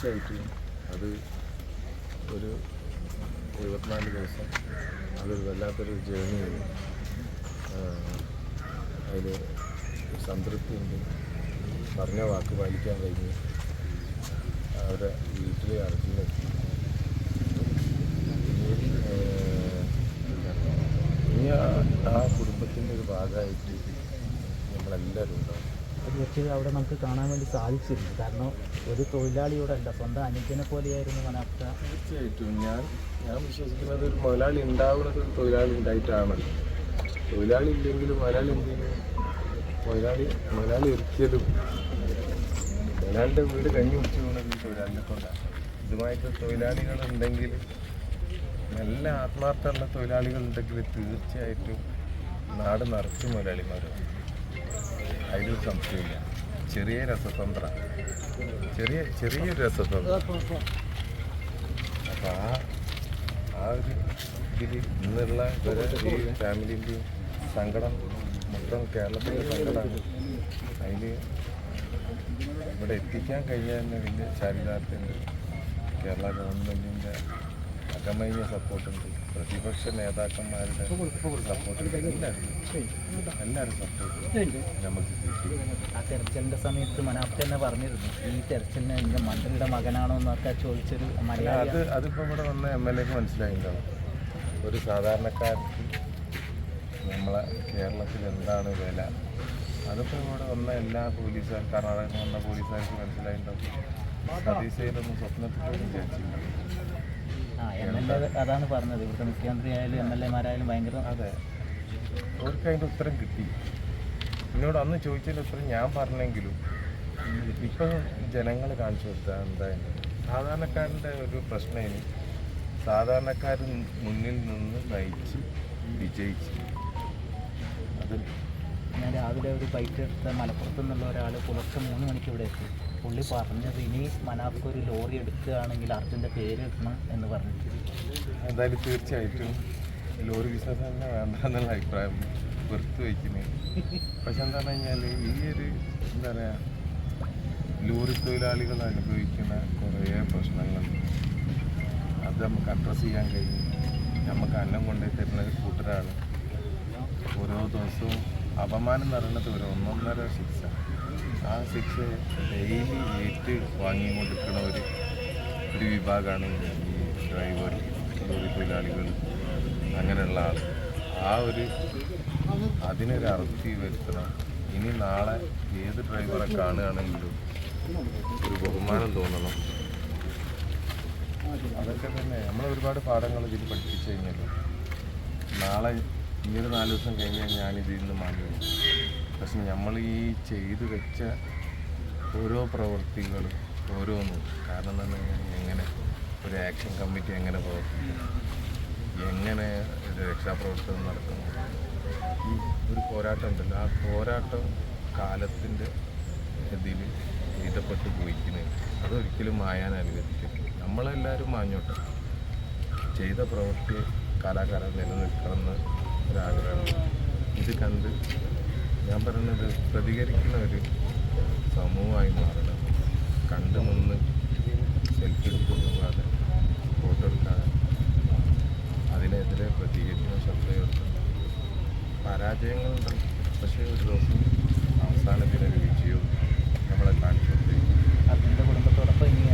തീർച്ചയായിട്ടും. അത് ഒരു എഴുപത്തിനാല് ദിവസം അതൊരു വല്ലാത്തൊരു ജേണിയാണ്. അതിൽ സംതൃപ്തിയുണ്ട്. പറഞ്ഞ വാക്ക് പാലിക്കാൻ കഴിഞ്ഞു അവരുടെ വീട്ടിൽ അറക്കിലെത്തി ഇനി ആ കുടുംബത്തിന്റെ ഒരു ഭാഗമായിട്ട് നമ്മളെല്ലാവരും ഉണ്ടാവും. വെച്ച് അവിടെ നമുക്ക് കാണാൻ വേണ്ടി സാധിച്ചിരുന്നു. കാരണം ഒരു തൊഴിലാളിയോടല്ല സ്വന്തം അനുജനെ പോലെയായിരുന്നു മനാഫ്ത തീർച്ചയായിട്ടും. ഞാൻ ഞാൻ വിശ്വസിക്കുന്നത് ഒരു മുതലാളി ഉണ്ടാവുന്നത് ഒരു തൊഴിലാളി ഉണ്ടായിട്ടാണല്ലോ തൊഴിലാളി ഇല്ലെങ്കിലും മുതലാളി എന്തെങ്കിലും മുതലാളി മുതലാളി ഒരിക്കലും മുതലാളിന്റെ വീട് കഞ്ഞി പോകുന്നത് ഈ തൊഴിലാളിനെ കൊണ്ടാണ്. ഇതുമായിട്ട് തൊഴിലാളികൾ ഉണ്ടെങ്കിൽ നല്ല ആത്മാർത്ഥമുള്ള തൊഴിലാളികൾ ഉണ്ടെങ്കിൽ തീർച്ചയായിട്ടും നാട് നിറച്ച് മുതലാളിമാരും അതിൽ സംശയമില്ല ചെറിയ രസതന്ത്ര. ചെറിയ ചെറിയ രസതന്ത്ര. അപ്പോൾ ആ ആ ഒരു ഇതിൽ ഇന്നുള്ള ഇവരെ ഈ ഫാമിലിന്റെയും സങ്കടം മൊത്തം കേരളത്തിന്റെ സങ്കടമാണ് അതിൽ ഇവിടെ എത്തിക്കാൻ തന്നെ വലിയ ചാരിതാർത്ഥ്യമുണ്ട് കേരള ഗവൺമെന്റിന്റെ അകമഴിഞ്ഞ സപ്പോർട്ടുണ്ട് പ്രതിപക്ഷ നേതാക്കന്മാരുടെ സപ്പോർട്ടുണ്ട് എല്ലാവരും എല്ലാവരും സപ്പോർട്ട് നമുക്ക് ആ തെരച്ചിലിന്റെ സമയത്ത് മനാപ്പ് തന്നെ പറഞ്ഞിരുന്നു. ഈ തെരച്ചിലിന് എന്റെ മന്ത്രിയുടെ മകനാണോ എന്നൊക്കെ ചോദിച്ചൊരു മലയാളി അത് അതിപ്പോൾ ഇവിടെ വന്ന എം എൽ എക്ക് മനസ്സിലായിട്ടുണ്ടാവും ഒരു സാധാരണക്കാർക്ക് നമ്മളെ കേരളത്തിൽ എന്താണ് വില? അതിപ്പോൾ ഇവിടെ വന്ന എല്ലാ പോലീസുകാർ കർണാടകത്തിൽ വന്ന പോലീസുകാർക്ക് മനസ്സിലായിട്ടുണ്ടാവും സതീശയിലൊന്നും സ്വപ്നത്തിൽ വിചാരിച്ചില്ല എ അതാണ് പറഞ്ഞത്. ഇവിടുത്തെ മുഖ്യമന്ത്രി ആയാലും എം എൽ എമാരായാലും ഭയങ്കര അതെ. അവർക്ക് അതിന്റെ ഉത്തരം കിട്ടി. എന്നോട് അന്ന് ചോദിച്ചതിന്റെ ഉത്തരം ഞാൻ പറഞ്ഞെങ്കിലും ഇപ്പം ജനങ്ങൾ കാണിച്ചു കൊടുത്താൽ എന്തായാലും സാധാരണക്കാരന്റെ ഒരു പ്രശ്നം സാധാരണക്കാരൻ മുന്നിൽ നിന്ന് നയിച്ച് വിജയിച്ച്. അത് ഞാൻ രാവിലെ ഒരു ബൈക്ക് എടുത്ത മലപ്പുറത്ത് നിന്നുള്ള ഒരാൾ പുലർച്ചെ മൂന്ന് മണിക്ക് ഇവിടെ എത്തി. പുള്ളി പറഞ്ഞത് ഇനി മനാർക്ക് ഒരു ലോറി എടുക്കുകയാണെങ്കിൽ അർജുന്റെ പേര് ഇടണം എന്ന് പറഞ്ഞിട്ട്. എന്തായാലും തീർച്ചയായിട്ടും ലോറി ബിസിനസ് തന്നെ വേണ്ട എന്നുള്ള അഭിപ്രായം വെറുത്ത് വയ്ക്കുന്നത് പക്ഷെ എന്താ പറഞ്ഞു കഴിഞ്ഞാൽ ഈ ഒരു എന്താ പറയുക ലോറി തൊഴിലാളികൾ അനുഭവിക്കുന്ന കുറേ പ്രശ്നങ്ങളുണ്ട് അത് നമുക്ക് അഡ്രസ്സ് ചെയ്യാൻ കഴിയും. നമുക്ക് അന്നം കൊണ്ടുപോയി തരുന്ന ഒരു കൂട്ടരാണ് ഓരോ ദിവസവും അപമാനം എന്ന് പറയുന്നത് ഒരു ഒന്നൊന്നര ശിക്ഷ. ആ ശിക്ഷ ഡെയിലി ഏറ്റ് വാങ്ങിക്കൊണ്ടിരിക്കുന്ന ഒരു ഒരു വിഭാഗമാണ് ഈ ഡ്രൈവർ ലോറി തൊഴിലാളികൾ അങ്ങനെയുള്ള ആൾ. ആ ഒരു അതിനൊരു അറുതി വരുത്തണം. ഇനി നാളെ ഏത് ഡ്രൈവറെ കാണുകയാണെങ്കിലും ഒരു ബഹുമാനം തോന്നണം. അതൊക്കെ തന്നെ. നമ്മൾ ഒരുപാട് പാഠങ്ങൾ ഇതിൽ പഠിപ്പിച്ചു കഴിഞ്ഞല്ലോ. നാളെ ഈ ഒരു നാല് ദിവസം കഴിഞ്ഞാൽ ഞാനിതിൽ നിന്ന് മാറി. പക്ഷെ നമ്മൾ ഈ ചെയ്തു വെച്ച ഓരോ പ്രവൃത്തികളും ഓരോന്നും കാരണം എന്ന് കഴിഞ്ഞാൽ എങ്ങനെ ഒരു ആക്ഷൻ കമ്മിറ്റി എങ്ങനെ പ്രവർത്തിക്കുന്നു എങ്ങനെ ഒരു രക്ഷാപ്രവർത്തനം നടക്കുന്നു? ഈ ഒരു പോരാട്ടം ഉണ്ടല്ലോ. ആ പോരാട്ടം കാലത്തിന്റെ ഇതിൽ എഴുതപ്പെട്ട് പോയിക്കുന്നത് അതൊരിക്കലും മായാൻ അനുവദിക്കും നമ്മളെല്ലാവരും മാഞ്ഞോട്ടെ. ചെയ്ത പ്രവൃത്തി കലാകാലം നിലനിൽക്കണമെന്ന് ഒരാഗ്രഹമാണ് ഇത് കണ്ട് ഞാൻ പറയുന്നത് പ്രതികരിക്കുന്ന ഒരു സമൂഹമായി മാറണം. കണ്ടു നിന്ന് സെൽഫി എടുത്തു ഫോട്ടോ എടുക്കാതെ. അതിനെതിരെ പ്രതികരിക്കുന്ന ശബ്ദം പരാജയങ്ങളുണ്ട്. പക്ഷേ ഒരു ദിവസം അവസാനത്തിനൊരു വിജയവും നമ്മളെ കാണിച്ചു അതിന്റെ കുടുംബത്തോടൊപ്പം ഇനി